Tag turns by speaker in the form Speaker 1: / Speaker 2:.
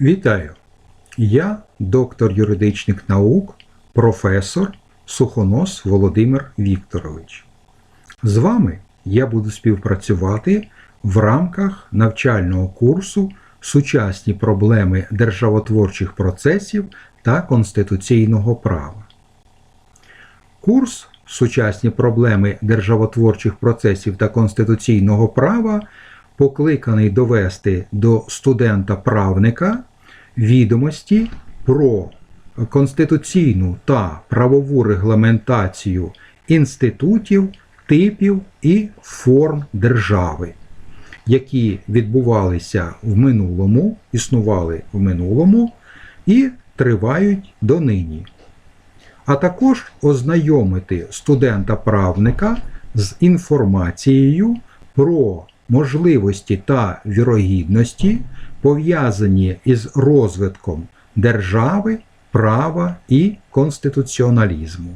Speaker 1: Вітаю! Я доктор юридичних наук, професор Сухонос Володимир Вікторович. З вами я буду співпрацювати в рамках навчального курсу Сучасні проблеми державотворчих процесів та конституційного права. Курс Сучасні проблеми державотворчих процесів та конституційного права покликаний довести до студента-правника відомості про конституційну та правову регламентацію інститутів, типів і форм держави, які відбувалися в минулому, існували в минулому і тривають донині а також ознайомити студента-правника з інформацією про можливості та вірогідності, пов'язані із розвитком держави, права і конституціоналізму.